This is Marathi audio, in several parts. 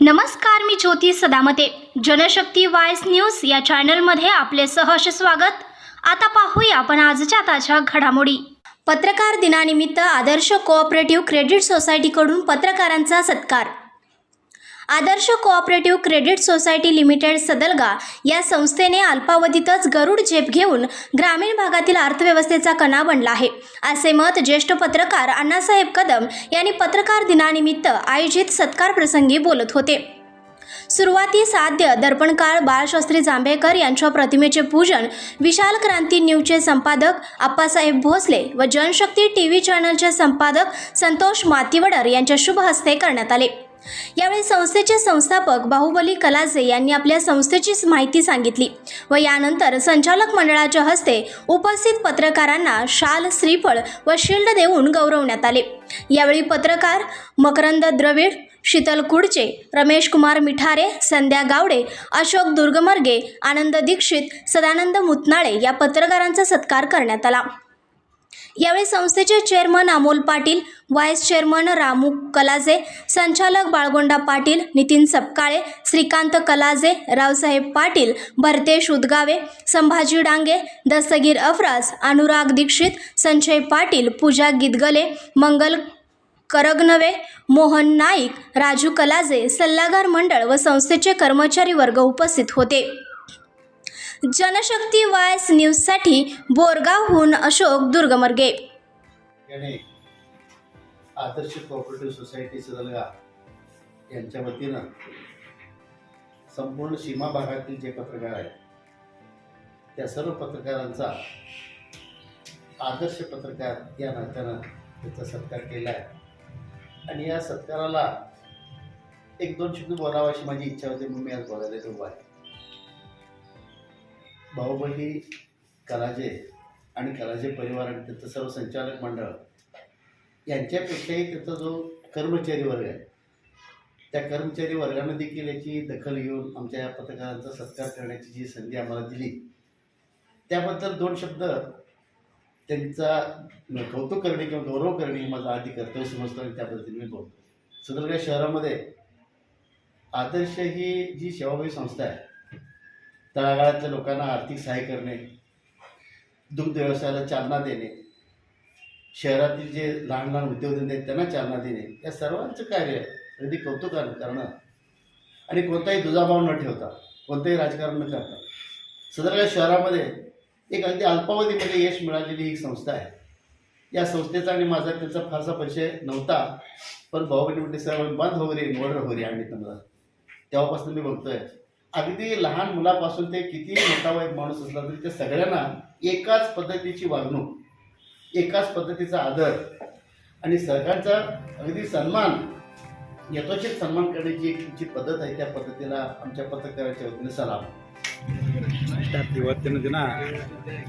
नमस्कार मी ज्योती सदामते. जनशक्ती वायस न्यूज या चॅनलमध्ये आपले सहर्ष स्वागत. आता पाहूया आपण आजच्या ताज्या घडामोडी. पत्रकार दिनानिमित्त आदर्श कोऑपरेटिव्ह क्रेडिट सोसायटीकडून पत्रकारांचा सत्कार. Adarsh cooperative credit society limited Sadalga या संस्थेने अल्पावधीतच गरुड झेप घेऊन ग्रामीण भागातील अर्थव्यवस्थेचा कणा बनला आहे. असे मत ज्येष्ठ पत्रकार अण्णासाहेब कदम यांनी पत्रकार दिनानिमित्त आयोजित सत्कार प्रसंगी बोलत होते. सुरुवातीस आद्य दर्पणकार बाळशास्त्री जांभेकर यांच्या प्रतिमेचे पूजन विशाल क्रांती न्यूजचे संपादक अप्पासाहेब भोसले व जनशक्ती टी व्ही चॅनलचे संपादक संतोष मातीवडर यांच्या शुभ हस्ते करण्यात आले. यावेळी संस्थेचे संस्थापक बाहुबली कलाजे यांनी आपल्या संस्थेची माहिती सांगितली व यानंतर संचालक मंडळाच्या हस्ते उपस्थित पत्रकारांना शाल श्रीफळ व शिल्ड देऊन गौरवण्यात आले. यावेळी पत्रकार मकरंद द्रविड शीतल कुडचे रमेश कुमार मिठारे संध्या गावडे अशोक दुर्गमर्गे आनंद दीक्षित सदानंद मुतनाळे या पत्रकारांचा सत्कार करण्यात आला. यावेळी संस्थेचे chairman Amol Patil vice chairman Ramu Kalaje संचालक बाळगोंडा पाटील नितीन सपकाळे श्रीकांत कलाजे रावसाहेब पाटील भरतेश उदगावे संभाजी डांगे दस्तगीर अफराज अनुराग दीक्षित संजय पाटील पूजा गिदगले मंगल करगनवे मोहन नाईक राजू कलाजे सल्लागार मंडळ व संस्थेचे कर्मचारी वर्ग उपस्थित होते. जनशक्ती वायस न्यूजसाठी बोरगावहून अशोक दुर्गमर्गे. याने आदर्श कोऑपरेटिव्ह सोसायटी सदलगा यांच्या वतीनं संपूर्ण सीमा भागातील जे पत्रकार आहेत त्या सर्व पत्रकारांचा आदर्श पत्रकार या नात्यानं त्याचा सत्कार केला आहे. आणि या सत्काराला एक दोन शब्द बोलावा अशी माझी इच्छा होती म्हणून मी आज बोलायला उभा आहे. बाहुबली कलाजे आणि कलाजे परिवार आणि त्याचं सर्व संचालक मंडळ यांच्यापेक्षाही त्याचा जो कर्मचारी वर्ग आहे त्या कर्मचारी वर्गानं देखील याची दखल घेऊन आमच्या या पत्रकारांचा सत्कार करण्याची जी संधी आम्हाला दिली त्याबद्दल दोन शब्द त्यांचा कौतुक करणे किंवा गौरव करणे माझा आधी कर्तव्य समजतो आणि त्या पद्धतीने मी बोलतो. सदरगा शहरामध्ये आदर्श ही जी सेवाभावी संस्था आहे तळागाळातल्या लोकांना आर्थिक सहाय्य करणे दुग्ध व्यवसायाला चालना देणे शहरातील जे लहान लहान उद्योगधंदे आहेत त्यांना चालना देणे या सर्वांचं कार्य अगदी कौतुकानं करणं आणि कोणताही दुजाभाव न ठेवता कोणतंही राजकारण न करता. सदरगा शहरामध्ये एक अगदी अल्पावधीमध्ये यश मिळालेली एक संस्था आहे. या संस्थेचा आणि माझा त्यांचा फारसा परिचय नव्हता पण बाहुबली म्हणजे सर्व बंद हो रे निवड हो रे आणि तुम्हाला तेव्हापासून मी बघतोय अगदी लहान मुलापासून ते किती मोठा वाईट माणूस असला तरी त्या सगळ्यांना एकाच पद्धतीची वागणूक एकाच पद्धतीचा आदर आणि सरकारचा अगदी सन्मान यथोचित सन्मान करण्याची एक तुमची पद्धत आहे त्या पद्धतीला आमच्या पत्रकाराच्या वतीने सलाम ಇವತ್ತಿನ ದಿನ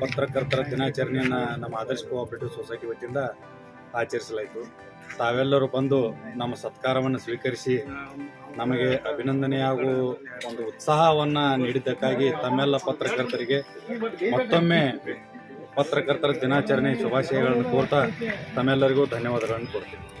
ಪತ್ರಕರ್ತರ ದಿನಾಚರಣೆಯನ್ನು ನಮ್ಮ ಆದರ್ಶ ಕೋಆಪರೇಟಿವ್ ಸೊಸೈಟಿ ವತಿಯಿಂದ ಆಚರಿಸಲಾಯಿತು. ತಾವೆಲ್ಲರೂ ಬಂದು ನಮ್ಮ ಸತ್ಕಾರವನ್ನು ಸ್ವೀಕರಿಸಿ ನಮಗೆ ಅಭಿನಂದನೆ ಹಾಗೂ ಒಂದು ಉತ್ಸಾಹವನ್ನು ನೀಡಿದ್ದಕ್ಕಾಗಿ ತಮ್ಮೆಲ್ಲ ಪತ್ರಕರ್ತರಿಗೆ ಮತ್ತೊಮ್ಮೆ ಪತ್ರಕರ್ತರ ದಿನಾಚರಣೆ ಶುಭಾಶಯಗಳನ್ನು ಕೋರ್ತಾ ತಮ್ಮೆಲ್ಲರಿಗೂ ಧನ್ಯವಾದಗಳನ್ನು ಕೊಡ್ತೀನಿ